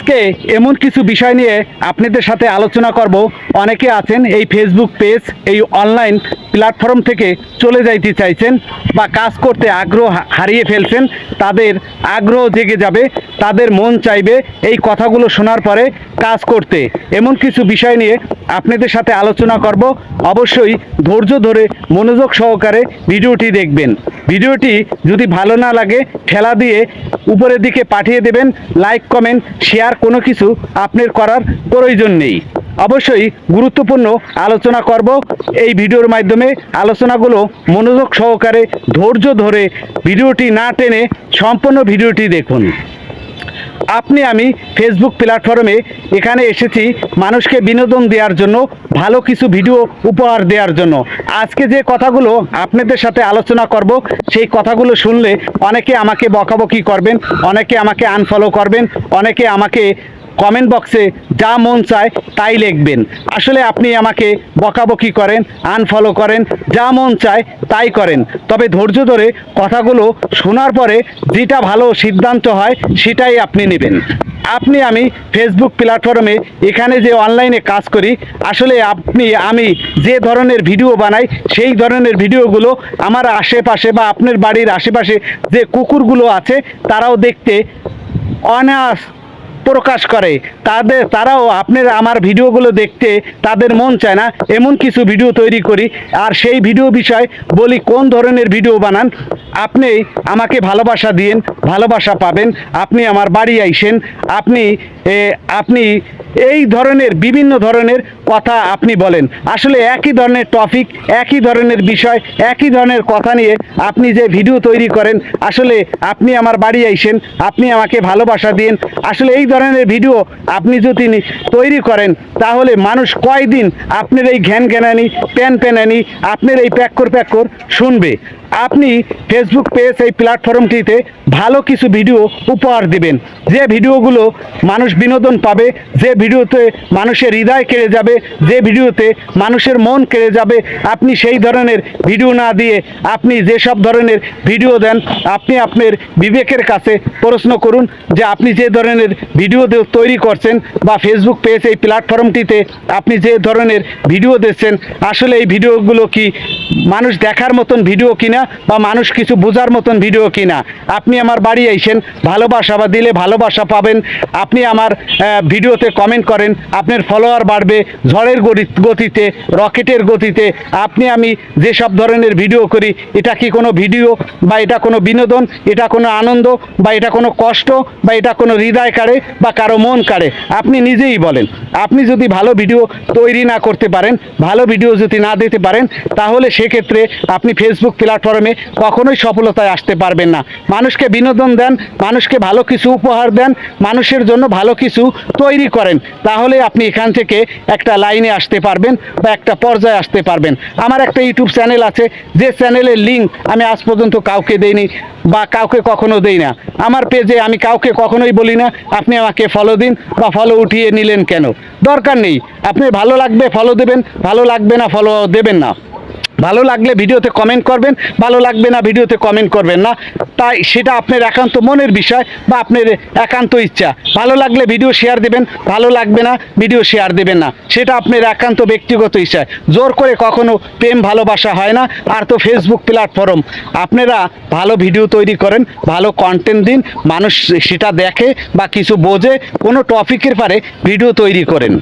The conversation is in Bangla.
আজকে এমন কিছু বিষয় নিয়ে আপনাদের সাথে আলোচনা করব। অনেকে আছেন এই ফেসবুক পেজ এই অনলাইন প্ল্যাটফর্ম থেকে চলে যাইতে চাইছেন বা কাজ করতে আগ্রহ হারিয়ে ফেলছেন, তাদের আগ্রহ জেগে যাবে, তাদের মন চাইবে এই কথাগুলো শোনার পরে কাজ করতে। এমন কিছু বিষয় নিয়ে আপনাদের সাথে আলোচনা করব। অবশ্যই ধৈর্য ধরে মনোযোগ সহকারে ভিডিওটি দেখবেন। ভিডিওটি যদি ভালো না লাগে, ঠেলা দিয়ে উপরের দিকে পাঠিয়ে দেবেন লাইক কমেন্ট শেয়ার কোনো কিছু আপনার করার প্রয়োজন নেই। অবশ্যই গুরুত্বপূর্ণ আলোচনা করব। এই ভিডিওর মাধ্যমে আলোচনাগুলো মনোযোগ সহকারে ধৈর্য ধরে ভিডিওটি না টেনে সম্পূর্ণ ভিডিওটি দেখুন। আপনি, আমি ফেসবুক প্ল্যাটফর্মে এখানে এসেছি মানুষকে বিনোদন দেওয়ার জন্য, ভালো কিছু ভিডিও উপহার দেওয়ার জন্য। আজকে যে কথাগুলো আপনাদের সাথে আলোচনা করব, সেই কথাগুলো শুনলে অনেকে আমাকে বকাবকি করবেন, অনেকে আমাকে আনফলো করবেন, অনেকে আমাকে কমেন্ট বক্সে যা মন চায় তাই লিখবেন। আসলে আপনি আমাকে বকাবকি করেন আনফলো করেন, যা মন চায় তাই করেন। তবে ধৈর্য ধরে কথাগুলো শোনার পরে যেটা ভালো সিদ্ধান্ত হয় সেটাই আপনি নেবেন। আপনি আমি ফেসবুক প্ল্যাটফর্মে এখানে যে অনলাইনে কাজ করি, আসলে আপনি, আমি যে ধরনের ভিডিও বানাই, সেই ধরনের ভিডিওগুলো আমার আশেপাশে বা আপনার বাড়ির আশেপাশে যে কুকুরগুলো আছে, তারাও দেখতে অনায়াস প্রকাশ করে। তাদের তারাও আপনার আমার ভিডিওগুলো দেখতে তাদের মন চায় না। এমন কিছু ভিডিও তৈরি করি। আর সেই ভিডিও বিষয় বলি, কোন ধরনের ভিডিও বানান? আপনি আমাকে ভালোবাসা দিন ভালোবাসা পাবেন, আপনি আমার বাড়ি আইসেন, আপনি আপনি এই ধরনের, বিভিন্ন ধরনের কথা আপনি বলেন। আসলে একই ধরনের টপিক একই ধরনের বিষয়, একই ধরনের কথা নিয়ে আপনি যে ভিডিও তৈরি করেন, আসলে আপনি আমার বাড়ি আইসেন, আপনি আমাকে ভালোবাসা দিন আসলে এই ধরনের ভিডিও আপনি যদি তৈরি করেন, তাহলে মানুষ কয়দিন আপনার এই ঘ্যান জ্ঞানানি প্যান প্যানানি আপনার এই প্যাক্কর প্যাক্কর শুনবে? আপনি ফেসবুক পেজ এই প্ল্যাটফর্মটিতে ভালো কিছু ভিডিও উপহার দিবেন। যে ভিডিওগুলো মানুষ বিনোদন পাবে, যে ভিডিওতে মানুষের হৃদয় কেড়ে যাবে, যে ভিডিওতে মানুষের মন কেড়ে যাবে, আপনি সেই ধরনের ভিডিও না দিয়ে আপনি যেসব ধরনের ভিডিও দেন, আপনি আপনার বিবেকের কাছে প্রশ্ন করুন যে আপনি যে ধরনের ভিডিও তৈরি করছেন বা ফেসবুক পেজ এই প্ল্যাটফর্মটিতে আপনি যে ধরনের ভিডিও দিচ্ছেন, আসলে এই ভিডিওগুলো কি মানুষ দেখার মতন ভিডিও কিনা বা মানুষ কিছু বোঝার মতন ভিডিও কিনা? আপনি আমার বাড়ি আইসেন, ভালোবাসা বা দিলে ভালোবাসা পাবেন। আপনি আমার ভিডিওতে কমেন্ট করেন, আপনার ফলোয়ার বাড়বে, ঝড়ের গতিতে রকেটের গতিতে। আপনি আমি যেসব ধরনের ভিডিও করি, এটা কি কোনো ভিডিও বা এটা কোনো বিনোদন, এটা কোনো আনন্দ বা এটা কোনো কষ্ট বা এটা কোনো হৃদয় কাড়ে বা কারও মন কাড়ে? আপনি নিজেই বলেন। আপনি যদি ভালো ভিডিও তৈরি না করতে পারেন, ভালো ভিডিও যদি না দিতে পারেন, তাহলে সেক্ষেত্রে আপনি ফেসবুক প্ল্যাটফর্মে কখনোই সফলতায় আসতে পারবেন না। মানুষকে বিনোদন দেন, মানুষকে ভালো কিছু উপহার দেন, মানুষের জন্য ভালো কিছু তৈরি করেন, তাহলে আপনি এখান থেকে একটা লাইনে আসতে পারবেন বা একটা পর্যায়ে আসতে পারবেন। আমার একটা ইউটিউব চ্যানেল আছে, যে চ্যানেলের লিঙ্ক আমি আজ পর্যন্ত কাউকে দেইনি বা কাউকে কখনো দেই না। আমার পেজে আমি কাউকে কখনোই বলি না, আপনি আমাকে ফলো দিন বা ফলো উঠিয়ে নিলেন কেন? দরকার নেই, আপনি ভালো লাগবে ফলো দেবেন, ভালো লাগবে না ফলো দেবেন না। ভালো লাগলে ভিডিওতে কমেন্ট করবেন, ভালো লাগবে না ভিডিওতে কমেন্ট করবেন না। তাই সেটা আপনার একান্ত মনের বিষয় বা আপনার একান্ত ইচ্ছা। ভালো লাগলে ভিডিও শেয়ার দেবেন, ভালো লাগবে না ভিডিও শেয়ার দেবেন না। সেটা আপনার একান্ত ব্যক্তিগত ইচ্ছা। জোর করে কখনো প্রেম, ভালোবাসা হয় না। আর তো ফেসবুক প্ল্যাটফর্ম আপনারা ভালো ভিডিও তৈরি করেন, ভালো কন্টেন্ট দিন, মানুষ সেটা দেখে বা কিছু বোঝে, কোনো টপিকের পারে ভিডিও তৈরি করেন।